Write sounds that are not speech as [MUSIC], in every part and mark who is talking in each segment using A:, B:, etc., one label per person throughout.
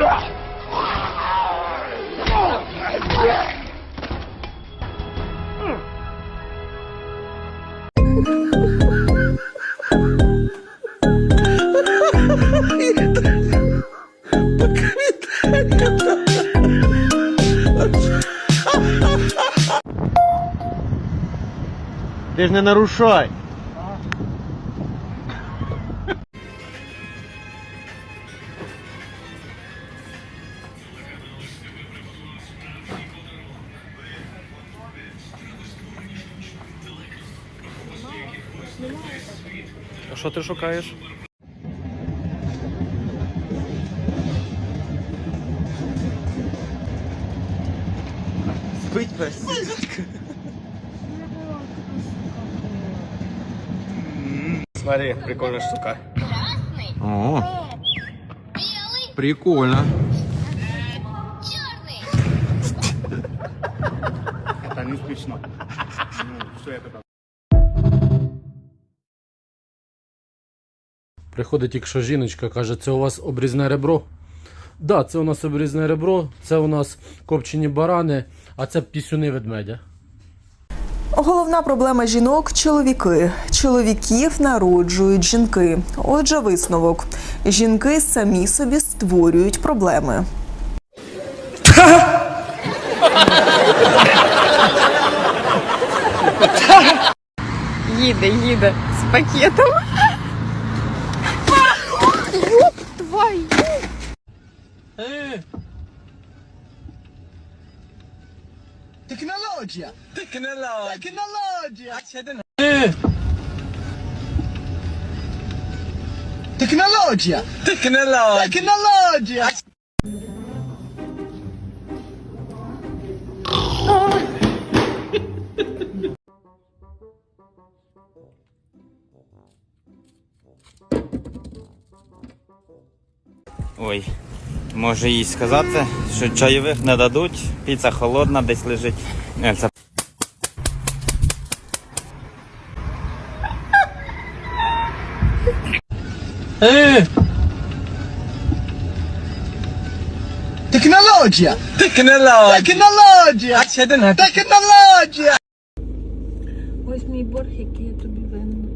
A: Ти ж не нарушай.
B: А що ти шукаєш?
A: Спить весь.
B: Смотри, прикольна штука.
A: О, прикольно.
B: Це не смішно. Ну, що я тебе?
C: Приходить, якщо жіночка каже, це у вас обрізне ребро. Да, це у нас обрізне ребро, це у нас копчені барани, а це пісюни ведмедя.
D: Головна проблема жінок чоловіки. Чоловіків народжують жінки. Отже, висновок: жінки самі собі створюють проблеми.
E: Їде, їде з пакетом. Ёб твою!
F: Технологія! Технологія! Технологія! Технологія! Технологія! Технологія!
G: Ой, може їй сказати, що чайових не дадуть, піца холодна десь лежить. Е, Це
F: Технологія! Технологія! Технологія! Технологія!
E: Ось мій борг, який я тобі винна.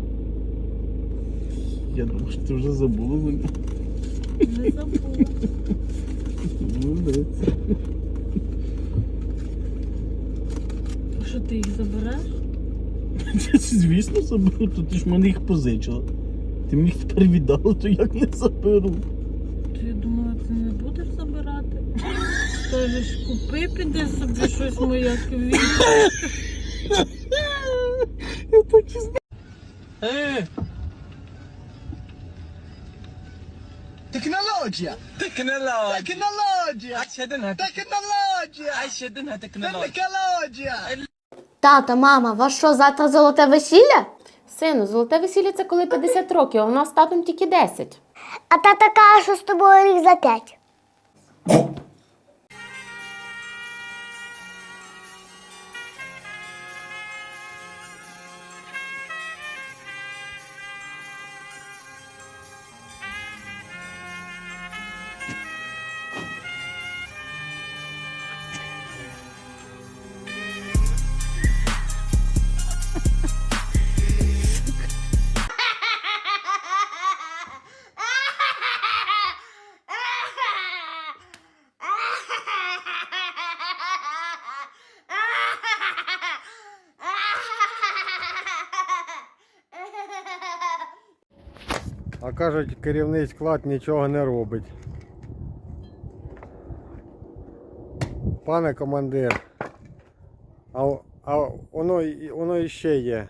B: Я думав, що ти вже забула за нього.
E: Не забула.
B: Молодець.
E: А що ти їх забереш?
B: Звісно, заберу, то ти ж мене їх позичила. Ти мені їх тепер віддала, то як не заберу.
E: То я думала, ти не будеш забирати. Скажеш, купи, піди собі щось моє квіт.
B: Я так і تكنولوجيا
F: تكنولوجيا تكنولوجيا اشهد انها تكنولوجيا
H: اشهد انها تكنولوجيا تكنولوجيا Тато, мама, вас що завтра золоте весілля? Сину, золоте весілля це коли 50 років, а в нас з татом тільки 10.
I: А тата каже, що з тобою рік за
A: 5. Кажуть, керівний склад нічого не робить. Пане командир, а, а воно, воно іще є.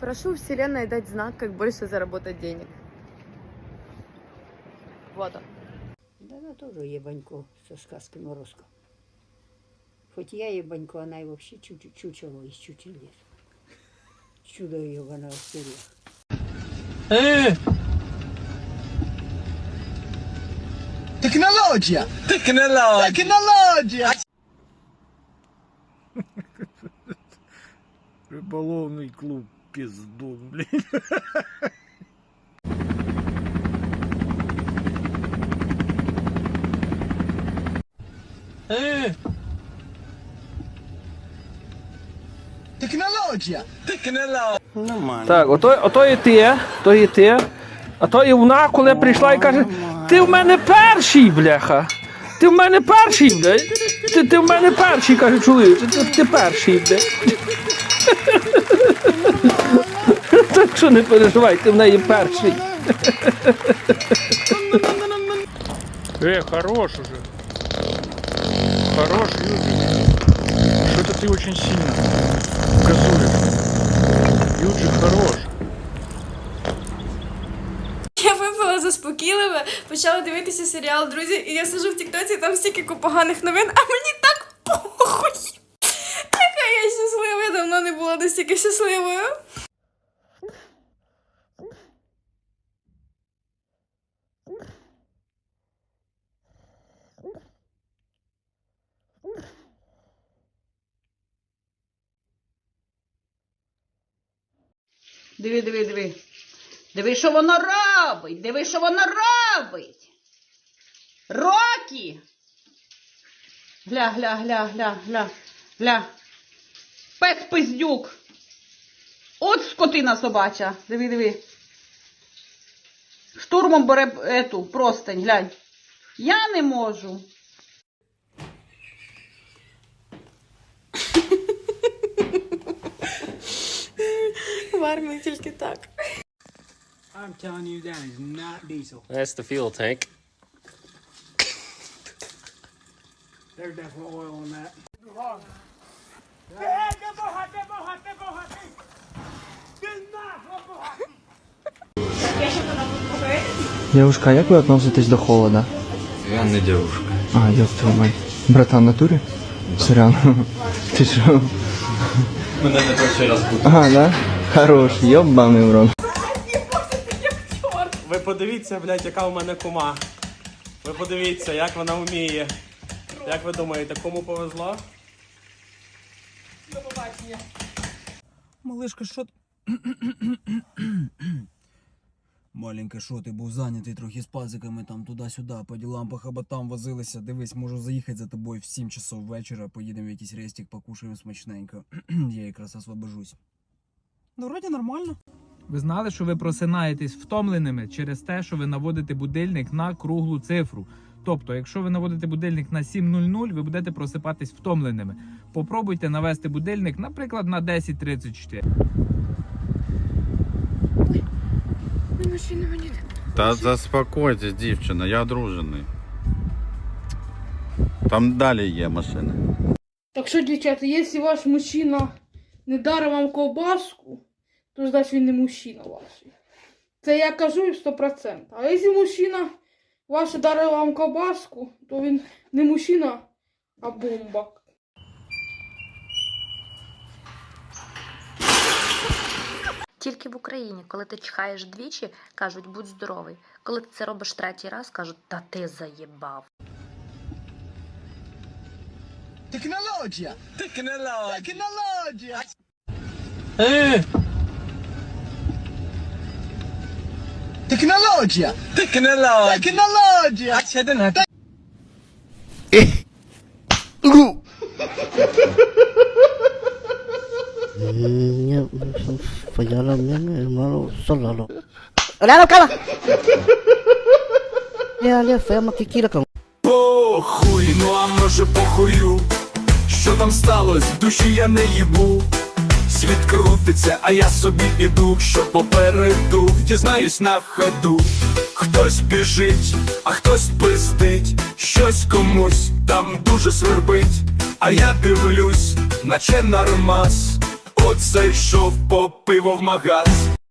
J: Прошу Вселенной дать знак, как больше заработать денег. Вот он.
K: Да, вона теж є банько зі сказки Морозко. Хоч я є банько, вона й взагалі чу- чучело із чучелів. Чудо його на стилях.
F: Технологія! Технологія! Технологія!
B: Риболовний клуб піздун, блін.
F: Технологія! Технологія!
L: Так, ото, ото і ти, то і ти. А то і вона, коли прийшла і каже, ти в мене перший, бляха. Ти в мене перший, бля. Ти, ти в мене перший, каже чоловік. Ти, ти перший, бля. [LAUGHS] Так що не переживай, ти в неї перший.
B: Э, хорош уже. Хорош, Юджин. Что-то ты очень сильно газуешь. Юджин хорош.
J: Я випила заспокійливе, почала дивитися серіал, друзі, і я сижу в Тіктоці, там стільки поганих новин, а мені так похуй. Яка я щаслива, я давно не була настільки щасливою.
K: Диви, диви, диви. Диви, що воно робить. Диви, що воно робить. Рокі. Гля, гля, гля, гля, гля, гля. Пес пиздюк. От скотина собача. Диви, диви. Штурмом бере ету простень, глянь. Я не можу.
J: В армії тільки так.
C: That's the fuel tank.
L: Девушка, а як ви относитесь до холода?
G: Я не дівушка.
L: А, ёб твою мать. Братан, в натурі? Сорян. [LAUGHS] Ти що?
G: Мене не перший раз буде.
L: Ага, да? Хорош, ёбаний в рот.
F: Ви подивіться, блядь, яка у мене кума. Ви подивіться, як вона вміє. Як ви думаєте, кому повезло?
L: Малишка, що ти? Маленька, що ти був зайнятий трохи з пазиками там туди-сюди, по ділам, по хабатам возилися. Дивись, можу заїхати за тобою в 7 часов вечора, поїдемо в якийсь рестик, покушаємо смачненько. [CLEARS THROAT] Я якраз освобожусь. Ну, вроді нормально.
M: Ви знали, що ви просинаєтесь втомленими через те, що ви наводите будильник на круглу цифру. Тобто, якщо ви наводите будильник на 7.00, ви будете просипатись втомленими. Попробуйте навести будильник, наприклад, на 10.34.
G: Та заспокойтесь, дівчина, я одружений. Там далі є машини.
J: Так що, дівчата, якщо ваш мужчина не дарив вам ковбаску, то значить він не мужчина ваш. Це я кажу їм 100%. А якщо мужчина ваш дарив вам ковбаску, то він не мужчина, а бомба.
H: Тільки в Україні, коли ти чхаєш двічі, кажуть будь здоровий. Коли ти це робиш третій раз, кажуть, та ти заєбав.
F: Технологія! Технологія! Технологія! Технологія! Технологія! Технологія!
I: Olha, calma! Olha, olha, foi uma kikira, cão.
F: Похуй, ну а може похую, що там сталося, в душі я не їбу.
N: Світ крутиться, а я собі іду, що попереду, дізнаюсь на ходу. Хтось біжить, а хтось пиздить, щось комусь там дуже свербить. А я дивлюсь, наче нормас. От зайшов по пиво в магаз.